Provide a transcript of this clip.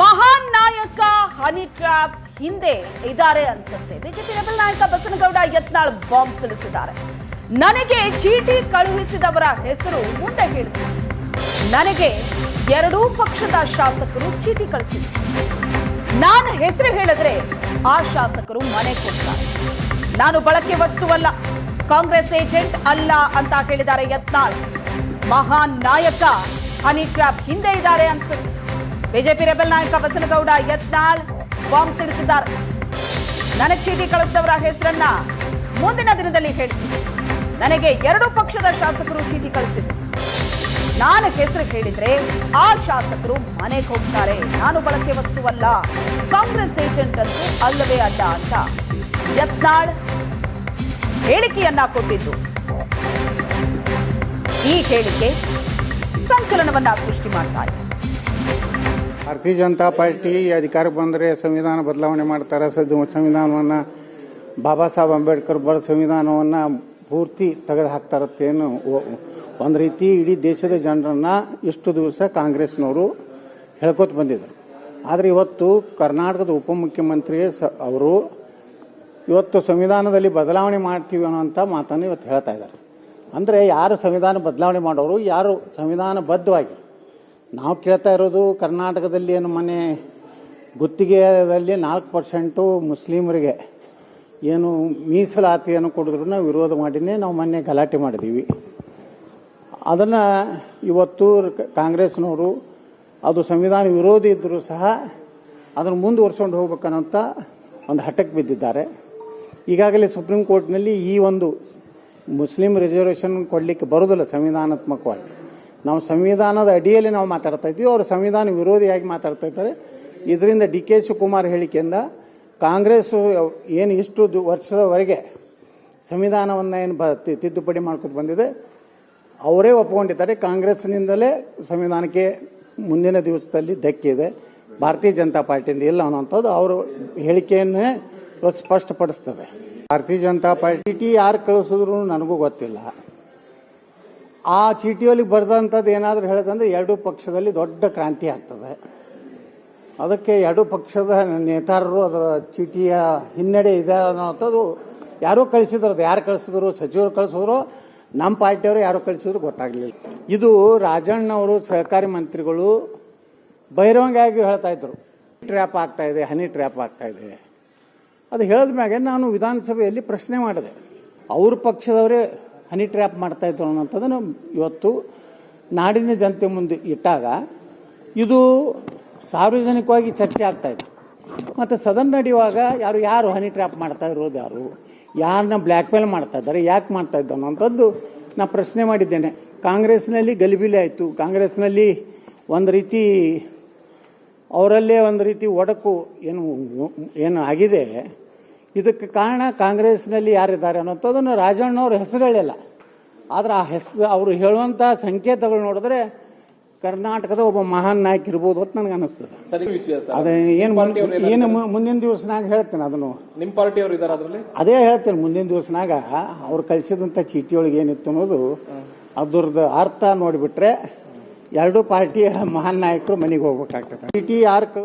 ಮಹಾನ್ ನಾಯಕ honey trap ಹಿಂದೆ ಇದ್ದಾರೆ ಅನ್ಸುತ್ತೆ. ಬಿಜೆಪಿ ರೆಬಲ್ ನಾಯಕ ಬಸನಗೌಡ ಯತ್ನಾಳ್ ಬಾಂಬ್ ಸಿಡಿಸಿದ್ದಾರೆ. ನನಗೆ ಚೀಟಿ ಕಳುಹಿಸಿದವರ ಹೆಸರು ಮುಂದೆ ಹೇಳಿದ್ರು ನನಗೆ ಎರಡೂ ಪಕ್ಷದ ಶಾಸಕರು ಚೀಟಿ ಕಳಿಸಿದ್ರು. ನಾನು ಹೆಸರು ಹೇಳಿದ್ರೆ ಆ ಶಾಸಕರು ಮನೆ ಕೊಡ್ತಾರೆ. ನಾನು ಬಳಕೆ ವಸ್ತುವಲ್ಲ, ಕಾಂಗ್ರೆಸ್ ಏಜೆಂಟ್ ಅಲ್ಲ ಅಂತ ಹೇಳಿದ್ದಾರೆ ಯತ್ನಾಳ್. ಮಹಾನ್ ನಾಯಕ ಹನಿ ಟ್ರಾಪ್ ಹಿಂದೆ ಇದ್ದಾರೆ ಅನ್ಸುತ್ತೆ. ಬಿಜೆಪಿ ರೆಬಲ್ ನಾಯಕ ಬಸನಗೌಡ ಯತ್ನಾಳ್ ಬಾಂಬ್ ಸಿಡಿಸಿದ್ದಾರೆ. ನನಗೆ ಚೀಟಿ ಕಳಿಸಿದವರ ಹೆಸರನ್ನ ಮುಂದಿನ ದಿನದಲ್ಲಿ ಹೇಳ್ತೀನಿ. ನನಗೆ ಎರಡು ಪಕ್ಷದ ಶಾಸಕರು ಚೀಟಿ ಕಳಿಸಿದ್ರು. ನಾನು ಹೆಸರು ಹೇಳಿದ್ರೆ ಆ ಶಾಸಕರು ಮನೆಗೆ ಹೋಗ್ತಾರೆ. ನಾನು ಬಳಕೆ ವಸ್ತುವಲ್ಲ. ಕಾಂಗ್ರೆಸ್ ಏಜೆಂಟ್ ಅಂತ ಅಲ್ಲವೇ ಅಲ್ಲ ಅಂತ ಯತ್ನಾಳ್ ಹೇಳಿಕೆಯನ್ನ ಕೊಟ್ಟಿದ್ದು. ಈ ಹೇಳಿಕೆ ಸಂಚಲನವನ್ನ ಸೃಷ್ಟಿ ಮಾಡ್ತಾ ಇದೆ. ಭಾರತೀಯ ಜನತಾ ಪಾರ್ಟಿ ಅಧಿಕಾರಕ್ಕೆ ಬಂದರೆ ಸಂವಿಧಾನ ಬದಲಾವಣೆ ಮಾಡ್ತಾರೆ. ಸಂವಿಧಾನವನ್ನು ಬಾಬಾ ಸಾಹೇಬ್ ಅಂಬೇಡ್ಕರ್ ಬರೆದ ಸಂವಿಧಾನವನ್ನು ಪೂರ್ತಿ ತೆಗೆದು ಹಾಕ್ತಾರತ್ತೇನು ಒಂದು ರೀತಿ ಇಡೀ ದೇಶದ ಜನರನ್ನು ಇಷ್ಟು ದಿವಸ ಕಾಂಗ್ರೆಸ್ನವರು ಹೇಳ್ಕೊತ ಬಂದಿದ್ದರು ಆದರೆ ಇವತ್ತು ಕರ್ನಾಟಕದ ಉಪಮುಖ್ಯಮಂತ್ರಿ ಸ, ಅವರು ಇವತ್ತು ಸಂವಿಧಾನದಲ್ಲಿ ಬದಲಾವಣೆ ಮಾಡ್ತೀವಿ ಅನ್ನೋಂಥ ಮಾತನ್ನು ಇವತ್ತು ಹೇಳ್ತಾ ಇದ್ದಾರೆ ಅಂದರೆ ಯಾರು ಸಂವಿಧಾನ ಬದಲಾವಣೆ ಮಾಡೋರು, ಯಾರು ಸಂವಿಧಾನಬದ್ಧವಾಗಿ ನಾವು ಕೇಳ್ತಾ ಇರೋದು ಕರ್ನಾಟಕದಲ್ಲಿ ಏನು ಮನೆ ಗುತ್ತಿಗೆಯಲ್ಲಿ ನಾಲ್ಕು ಪರ್ಸೆಂಟು ಮುಸ್ಲಿಮರಿಗೆ ಏನು ಮೀಸಲಾತಿಯನ್ನು ಕೊಡಿದ್ರು ನಾವು ವಿರೋಧ ಮಾಡಿನೇ ನಾವು ಮೊನ್ನೆ ಗಲಾಟೆ ಮಾಡಿದ್ದೀವಿ. ಅದನ್ನು ಇವತ್ತು ಕಾಂಗ್ರೆಸ್ನವರು, ಅದು ಸಂವಿಧಾನ ವಿರೋಧಿ ಇದ್ದರೂ ಸಹ ಅದನ್ನು ಮುಂದುವರ್ಸ್ಕೊಂಡು ಹೋಗ್ಬೇಕನ್ನೋಂಥ ಒಂದು ಹಠಕ್ಕೆ ಬಿದ್ದಿದ್ದಾರೆ. ಈಗಾಗಲೇ ಸುಪ್ರೀಂ ಕೋರ್ಟ್ನಲ್ಲಿ ಈ ಒಂದು ಮುಸ್ಲಿಂ ರಿಸರ್ವೇಷನ್ ಕೊಡಲಿಕ್ಕೆ ಬರೋದಿಲ್ಲ ಸಂವಿಧಾನಾತ್ಮಕವಾಗಿ. ನಾವು ಸಂವಿಧಾನದ ಅಡಿಯಲ್ಲಿ ನಾವು ಮಾತಾಡ್ತಾ ಇದ್ದೀವಿ, ಅವರು ಸಂವಿಧಾನ ವಿರೋಧಿಯಾಗಿ ಮಾತಾಡ್ತಾ ಇದ್ದಾರೆ. ಇದರಿಂದ ಡಿ ಕೆ ಶಿವಕುಮಾರ್ ಹೇಳಿಕೆಯಿಂದ ಕಾಂಗ್ರೆಸ್ ಏನು ಇಷ್ಟು ವರ್ಷದವರೆಗೆ ಸಂವಿಧಾನವನ್ನು ಏನು ತಿದ್ದುಪಡಿ ಮಾಡ್ಕೊಂಡು ಬಂದಿದೆ. ಅವರೇ ಒಪ್ಪಿಕೊಂಡಿದ್ದಾರೆ ಕಾಂಗ್ರೆಸ್ನಿಂದಲೇ ಸಂವಿಧಾನಕ್ಕೆ ಮುಂದಿನ ದಿವಸದಲ್ಲಿ ಧಕ್ಕಿದೆ ಭಾರತೀಯ ಜನತಾ ಪಾರ್ಟಿಯಿಂದ ಇಲ್ಲ ಅನ್ನೋಂಥದ್ದು ಅವರು ಹೇಳಿಕೆಯನ್ನೇ ಇವತ್ತು ಸ್ಪಷ್ಟಪಡಿಸ್ತದೆ. ಭಾರತೀಯ ಜನತಾ ಪಾರ್ಟಿ ಟಿ ಯಾರು ಕಳಿಸಿದ್ರು ನನಗೂ ಗೊತ್ತಿಲ್ಲ. ಆ ಚೀಟಿಯಲ್ಲಿ ಬರೆದಂಥದ್ದು ಏನಾದರೂ ಹೇಳೋದಂದ್ರೆ ಎರಡೂ ಪಕ್ಷದಲ್ಲಿ ದೊಡ್ಡ ಕ್ರಾಂತಿ ಆಗ್ತದೆ. ಅದಕ್ಕೆ ಎರಡು ಪಕ್ಷದ ನೇತಾರರು ಅದರ ಚೀಟಿಯ ಹಿನ್ನಡೆ ಇದೆ ಅನ್ನೋಂಥದ್ದು ಯಾರೋ ಕಳಿಸಿದ್ರು ಯಾರು ಕಳಿಸಿದ್ರು, ಸಚಿವರು ಕಳಿಸಿದ್ರು, ನಮ್ಮ ಪಾರ್ಟಿಯವರು ಯಾರು ಕಳಿಸಿದ್ರು ಗೊತ್ತಾಗಲಿಲ್ಲ. ಇದು ರಾಜಣ್ಣವರು ಸಹಕಾರಿ ಮಂತ್ರಿಗಳು ಬಹಿರಂಗಾಗಿ ಹೇಳ್ತಾ ಇದ್ರು. ಟ್ರ್ಯಾಪ್ ಆಗ್ತಾ ಇದೆ, ಹನಿ ಟ್ರ್ಯಾಪ್ ಆಗ್ತಾ ಇದೆ. ಅದು ಹೇಳಿದ ಮ್ಯಾಗೆ ನಾನು ವಿಧಾನಸಭೆಯಲ್ಲಿ ಪ್ರಶ್ನೆ ಮಾಡಿದೆ. ಅವ್ರ ಪಕ್ಷದವರೇ ಹನಿ ಟ್ರ್ಯಾಪ್ ಮಾಡ್ತಾ ಇದ್ರು ಅನ್ನೋಂಥದ್ದನ್ನು ಇವತ್ತು ನಾಡಿನ ಜನತೆ ಮುಂದೆ ಇಟ್ಟಾಗ ಇದು ಸಾರ್ವಜನಿಕವಾಗಿ ಚರ್ಚೆ ಆಗ್ತಾ ಇದೆ. ಮತ್ತು ಸದನ್ ನಡೆಯುವಾಗ ಯಾರು ಯಾರು ಹನಿ ಟ್ರ್ಯಾಪ್ ಮಾಡ್ತಾ ಇರೋದು ಯಾರು? ಯಾರನ್ನ ಬ್ಲ್ಯಾಕ್ ಮೇಲ್ ಮಾಡ್ತಾ ಇದ್ದಾರೆ, ಯಾಕೆ ಮಾಡ್ತಾ ಇದ್ದ ಅನ್ನೋಂಥದ್ದು ನಾ ಪ್ರಶ್ನೆ ಮಾಡಿದ್ದೇನೆ. ಕಾಂಗ್ರೆಸ್ನಲ್ಲಿ ಗಲಿಬಿಲಿ ಆಯಿತು. ಕಾಂಗ್ರೆಸ್ನಲ್ಲಿ ಒಂದು ರೀತಿ ಅವರಲ್ಲೇ ಒಂದು ರೀತಿ ಒಡಕು ಏನು ಏನು ಆಗಿದೆ ಇದಕ್ಕೆ ಕಾರಣ ಕಾಂಗ್ರೆಸ್ನಲ್ಲಿ ಯಾರಿದ್ದಾರೆ ಅನ್ನೋಂಥದ್ದನ್ನು ರಾಜಣ್ಣವ್ರ ಹೆಸರು ಹೇಳಿಲ್ಲ. ಆದರೆ ಆ ಹೆಸರು ಅವರು ಹೇಳುವಂಥ ಸಂಕೇತಗಳು ನೋಡಿದ್ರೆ ಕರ್ನಾಟಕದ ಒಬ್ಬ ಮಹಾನ್ ನಾಯಕ ಇರ್ಬೋದು ಅಂತ ನನಗೆ ಅನಿಸ್ತದೆ ಅದೇ ಏನು ಏನು ಮುಂದಿನ ದಿವಸನಾಗ ಹೇಳ್ತೇನೆ ಅದನ್ನು. ನಿಮ್ಮ ಪಾರ್ಟಿಯವರು ಇದ್ದಾರೆ ಅದರಲ್ಲಿ? ಅದೇ ಹೇಳ್ತೇನೆ ಮುಂದಿನ ದಿವಸನಾಗ ಅವ್ರು ಕಳಿಸಿದಂಥ ಚೀಟಿಯೊಳಗೆ ಏನಿತ್ತು ಅನ್ನೋದು ಅದ್ರದ್ದು ಅರ್ಥ ನೋಡಿಬಿಟ್ರೆ ಎರಡೂ ಪಾರ್ಟಿಯ ಮಹಾನ್ ನಾಯಕರು ಮನೆಗೆ ಹೋಗ್ಬೇಕಾಗ್ತದೆ. ಚೀಟಿ ಯಾರು